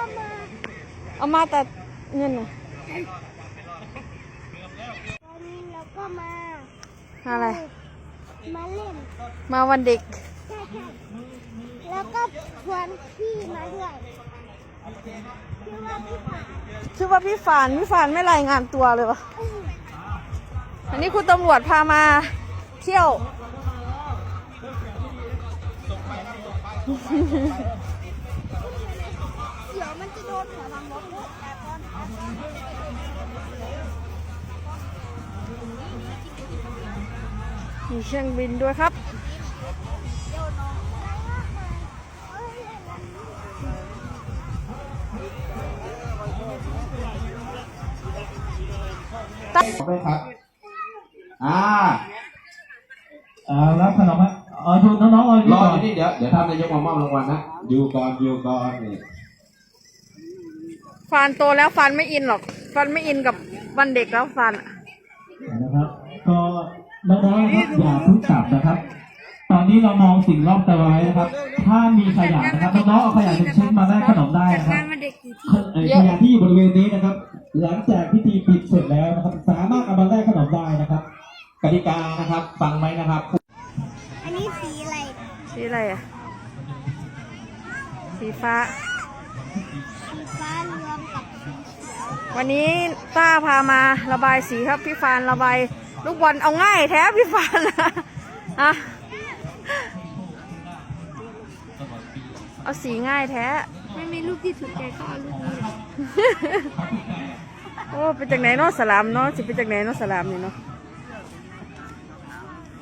ก็มาเอามาแต่เงินน่ะวันนี้เราก็มาอะไร มาเล่นมาวันเด็ก ใช่ใช่แล้วก็ชวนพี่มาด้วยชื่อว่าพี่ผาชื่อว่าพี่ฟานพี่ฟานไม่รายงานตัวเลยวะอันนี้คุณตำรวจพามาเที่ยว มันจะโดนหัวลังรถลูกแต่ก่อนมีเครื่องบินด้วยครับตั้งเอ้ยขอบคุณครับ อ่าอ่ารับขนมไหมเออทุนน้องๆรออยู่นี่เดี๋ยว เดี๋ยวท่านนายกมามอบรางวัลนะ อยู่ก่อนอยู่ก่อนนี่ ฟานโตแล้วฟานไม่อินหรอกฟานไม่อินกับวันเด็กแล้วฟานอะนะครับ ก็น้องๆนะครับอย่าเพิ่งกลับนะครับ ตอนนี้เรามองสิ่งรอบตัวไว้นะครับ ถ้ามีขยะนะครับน้องๆเอาขยะเป็นชิ้นมาแลกขนมได้นะครับมันเด็กกี่ที่เอ่อขยะที่อยู่บริเวณนี้นะครับ หลังจากพิธีปิดเสร็จแล้วนะครับ สามารถเอามาแลกขนมได้นะครับกติกานะครับฟังไหมนะครับ อันนี้สีอะไร สีอะไรอะ สีฟ้า สีฟ้ารวมกับสีเขียววันนี้ต้าพามาระบายสีครับพี่ฟานระบายลูกบอลเอาง่ายแท้พี่ฟานอะอะเอาสีง่ายแท้ ไม่มีลูกที่ถูกใจก็เอาลูกนี้โอ้เป็นจากไหนเนาะสลามเนาะสิเป็นจากไหนเนาะสลามนี่เนาะ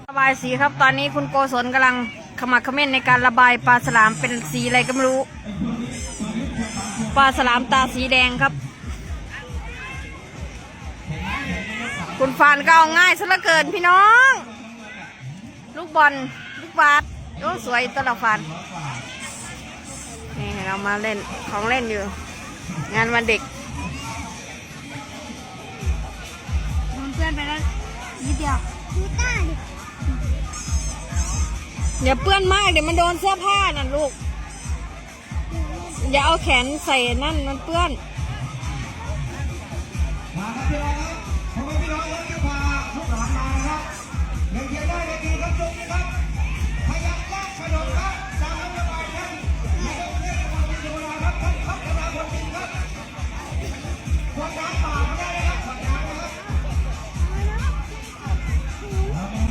ระบายสีครับตอนนี้คุณโกศลกำลังขมักเขม้นในการระบายปลาสลามเป็นสีอะไรก็ไม่รู้ ปลาสลามตาสีแดงครับ คุณฟานก็เอาง่ายซะเหลือเกินพี่น้อง ลูกบอลลูกบาสโอ้สวยตัวละฟานนี่เรามาเล่นของเล่นอยู่ งานวันเด็กมันเพื่อนไปแล้วนิดเดียวดูต้าดิอย่าเปื้อนมากเดี๋ยวมันโดนเสื้อผ้านั่นลูก อย่าเอาแขนใส่นั่นมันเปื้อน มาครับพี่น้อง